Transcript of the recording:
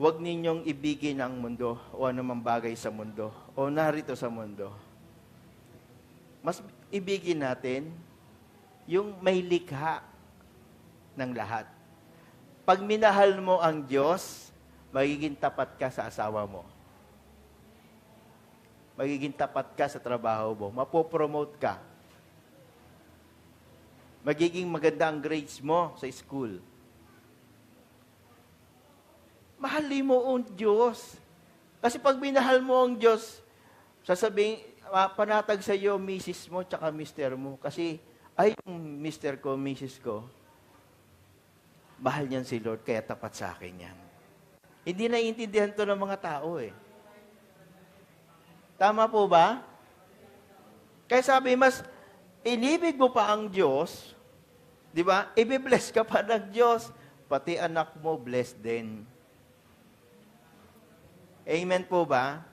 huwag ninyong ibigin ang mundo o anumang bagay sa mundo o narito sa mundo. Mas ibigin natin yung may likha ng lahat. Pag minahal mo ang Diyos, magiging tapat ka sa asawa mo. Magiging tapat ka sa trabaho mo. Mapopromote ka. Magiging maganda ang grades mo sa school. Mahalin mo ang Diyos. Kasi pag minahal mo ang Diyos, sasabihin, ah, panatag sa iyo, misis mo, tsaka mister mo. Kasi, ay, yung mister ko, misis ko, mahal niyan si Lord, kaya tapat sa akin yan. Hindi naiintindihan to ng mga tao eh. Tama po ba? Kaya sabi, mas inibig mo pa ang Diyos, di ba? Ibi-bless ka pa ng Diyos, pati anak mo blessed din. Amen po ba?